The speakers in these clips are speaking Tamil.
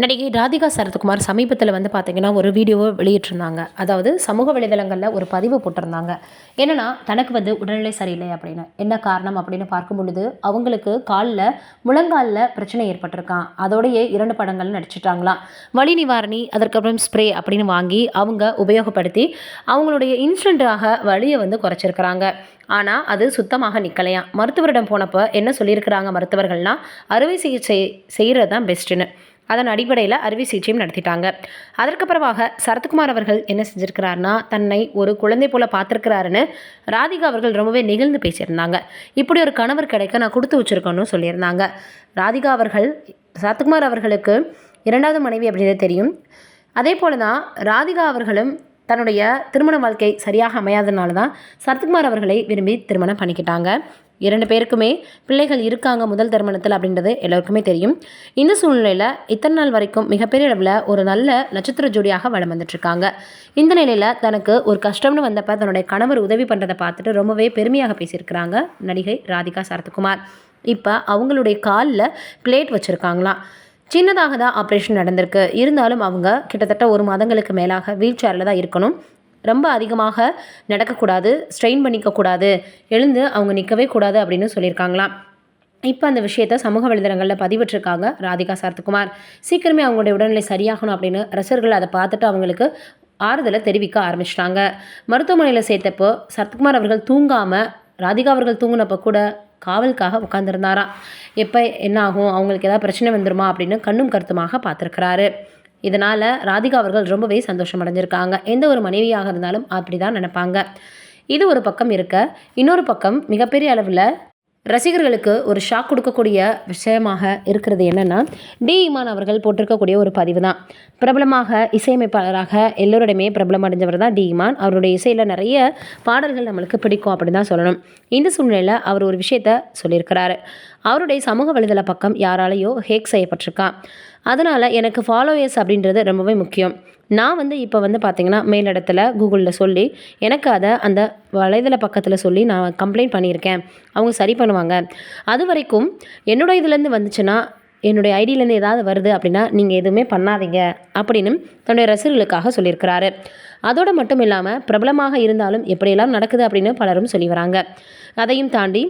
நடிகை ராதிகா சரத்குமார் சமீபத்தில் வந்து பார்த்திங்கன்னா ஒரு வீடியோவை வெளியிட்டிருந்தாங்க. அதாவது சமூக வலைதளங்களில் ஒரு பதிவு போட்டிருந்தாங்க. என்னென்னா தனக்கு வந்து உடல்நிலை சரியில்லை அப்படின்னு. என்ன காரணம் அப்படின்னு பார்க்கும் பொழுது அவங்களுக்கு காலில் முழங்காலில் பிரச்சனை ஏற்பட்டிருக்கான் அதோடையே இரண்டு படங்கள் நடிச்சிட்டாங்களாம். வலி நிவாரணி அதற்கப்புறம் ஸ்ப்ரே அப்படின்னு வாங்கி அவங்க உபயோகப்படுத்தி அவங்களுடைய இன்ஸ்டண்ட்டாக வலியை வந்து குறைச்சிருக்கிறாங்க. ஆனால் அது சுத்தமாக நிற்கலையாம் மருத்துவரிடம் போனப்போ என்ன சொல்லியிருக்கிறாங்க மருத்துவர்கள்னால் அறுவை சிகிச்சை செய்கிறது தான் பெஸ்ட்டுன்னு அதன் அடிப்படையில் அறுவை சிகிச்சையும் நடத்திட்டாங்க. அதற்கு பிறவாக சரத்குமார் அவர்கள் என்ன செஞ்சுருக்கிறாருன்னா தன்னை ஒரு குழந்தை போல பார்த்துருக்கிறாருன்னு ராதிகா அவர்கள் ரொம்பவே நெகிழ்ந்து பேசியிருந்தாங்க. இப்படி ஒரு கணவர் கிடைக்க நான் கொடுத்து வச்சுருக்கோன்னு சொல்லியிருந்தாங்க. ராதிகா அவர்கள் சரத்குமார் அவர்களுக்கு இரண்டாவது மனைவி அப்படின்றது தெரியும். அதே போல தான் ராதிகா அவர்களும் தன்னுடைய திருமண வாழ்க்கை சரியாக அமையாதனால தான் சரத்குமார் அவர்களை விரும்பி திருமணம் பண்ணிக்கிட்டாங்க. இரண்டு பேருக்குமே பிள்ளைகள் இருக்காங்க முதல் திருமணத்தில் அப்படின்றது எல்லோருக்குமே தெரியும். இந்த சூழ்நிலையில் இத்தனை நாள் வரைக்கும் மிகப்பெரிய அளவில் ஒரு நல்ல நட்சத்திர ஜோடியாக வளம் வந்துட்டுருக்காங்க. இந்த நிலையில் தனக்கு ஒரு கஷ்டம்னு வந்தப்போ தன்னுடைய கணவர் உதவி பண்ணுறதை பார்த்துட்டு ரொம்பவே பெருமையாக பேசியிருக்கிறாங்க நடிகை ராதிகா சரத்குமார். இப்போ அவங்களுடைய காலில் பிளேட் வச்சுருக்காங்களாம். சின்னதாக தான் ஆப்ரேஷன் நடந்திருக்கு. இருந்தாலும் அவங்க கிட்டத்தட்ட ஒரு மாதங்களுக்கு மேலாக வீல் சேரில் தான் இருக்கணும். ரொம்ப அதிகமாக நடக்கக்கூடாது ஸ்ட்ரெயின் பண்ணிக்கக்கூடாது எழுந்து அவங்க நிற்கவே கூடாது அப்படின்னு சொல்லியிருக்காங்களாம். இப்போ அந்த விஷயத்த சமூக வலைதளங்களில் பதிவிட்டிருக்காங்க ராதிகா சரத்குமார் சீக்கிரமே அவங்களுடைய உடல்நிலை சரியாகணும் அப்படின்னு ரசிகர்கள் அதை பார்த்துட்டு அவங்களுக்கு ஆறுதலை தெரிவிக்க ஆரம்பிச்சிட்டாங்க. மருத்துவமனையில் சேர்த்தப்போ சரத்குமார் அவர்கள் தூங்காமல் ராதிகா அவர்கள் தூங்கினப்போ கூட காவலுக்காக உட்காந்துருந்தாராம் எப்போ என்ன ஆகும் அவங்களுக்கு ஏதாவது பிரச்சனை வந்துருமா? அப்படின்னு கண்ணும் கருத்துமாக பார்த்துருக்கிறாரு. இதனால் ராதிகா அவர்கள் ரொம்பவே சந்தோஷம் அடைஞ்சிருக்காங்க எந்த ஒரு மனைவியாக இருந்தாலும் அப்படி தான் நினைப்பாங்க. இது ஒரு பக்கம் இருக்க இன்னொரு பக்கம் மிகப்பெரிய அளவில் ரசிகர்களுக்கு ஒரு ஷாக் கொடுக்கக்கூடிய விஷயமாக இருக்கிறது என்னென்னா டி இமான் அவர்கள் போட்டிருக்கக்கூடிய ஒரு பதிவு தான். பிரபலமாக இசையமைப்பாளராக எல்லோருடையுமே பிரபலம் அடைஞ்சவர் தான் டி இமான். அவருடைய இசையில் நிறைய பாடல்கள் நம்மளுக்கு பிடிக்கும் அப்படின்னு தான் சொல்லணும். இந்த சூழ்நிலையில் அவர் ஒரு விஷயத்த சொல்லியிருக்கிறாரு. அவருடைய சமூக வலைதள பக்கம் யாராலேயோ ஹேக் செய்யப்பட்டிருக்கான். அதனால் எனக்கு ஃபாலோயர்ஸ் அப்படின்றது ரொம்பவே முக்கியம். நான் வந்து இப்போ வந்து பார்த்திங்கன்னா மேலிடத்தில் கூகுளில் சொல்லி எனக்கு அதை அந்த வலைதள பக்கத்தில் சொல்லி நான் கம்ப்ளைண்ட் பண்ணியிருக்கேன். அவங்க சரி பண்ணுவாங்க. அது வரைக்கும் என்னோட இதுலேருந்து வந்துச்சுன்னா என்னுடைய ஐடியிலேருந்து ஏதாவது வருது அப்படின்னா நீங்கள் எதுவுமே பண்ணாதீங்க அப்படின்னு தன்னுடைய ரசிகர்களுக்காக சொல்லியிருக்கிறாரு. அதோடு மட்டும் இல்லாமல் பிரபலமாக இருந்தாலும் எப்படியெல்லாம் நடக்குது அப்படின்னு பலரும் சொல்லி வராங்க. அதையும் தாண்டி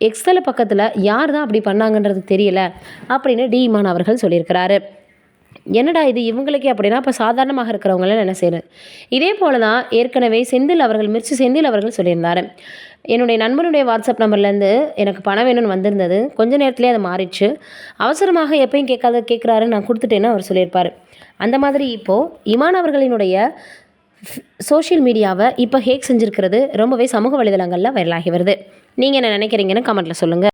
எக்ஸல பக்கத்தில் யார் தான் அப்படி பண்ணாங்கன்றது தெரியல அப்படின்னு டி இமான் அவர்கள் சொல்லியிருக்கிறாரு. என்னடா இது இவங்களுக்கே அப்படின்னா இப்போ சாதாரணமாக இருக்கிறவங்களாம் என்ன செய்யணும் இதே போல தான் ஏற்கனவே செந்தில் அவர்கள் மிர்ச்சி செந்தில் அவர்கள் சொல்லியிருந்தார். என்னுடைய நண்பனுடைய வாட்ஸ்அப் நம்பர்லேருந்து எனக்கு பணம் வேணும்னு வந்திருந்தது. கொஞ்ச நேரத்துலேயே அதை மாறிடுச்சு. அவசரமாக எப்பயும் கேட்காத கேட்குறாரு நான் கொடுத்துட்டேன்னு அவர் சொல்லியிருப்பார். அந்த மாதிரி இப்போது இமான் அவர்களினுடைய சோஷியல் மீடியாவை இப்போ ஹேக் செஞ்சுருக்கிறது ரொம்பவே சமூக வலைதளங்களில் வைரலாகி வருது. நீங்கள் என்ன நினைக்கிறீங்கன்னு கமெண்ட்டில் சொல்லுங்கள்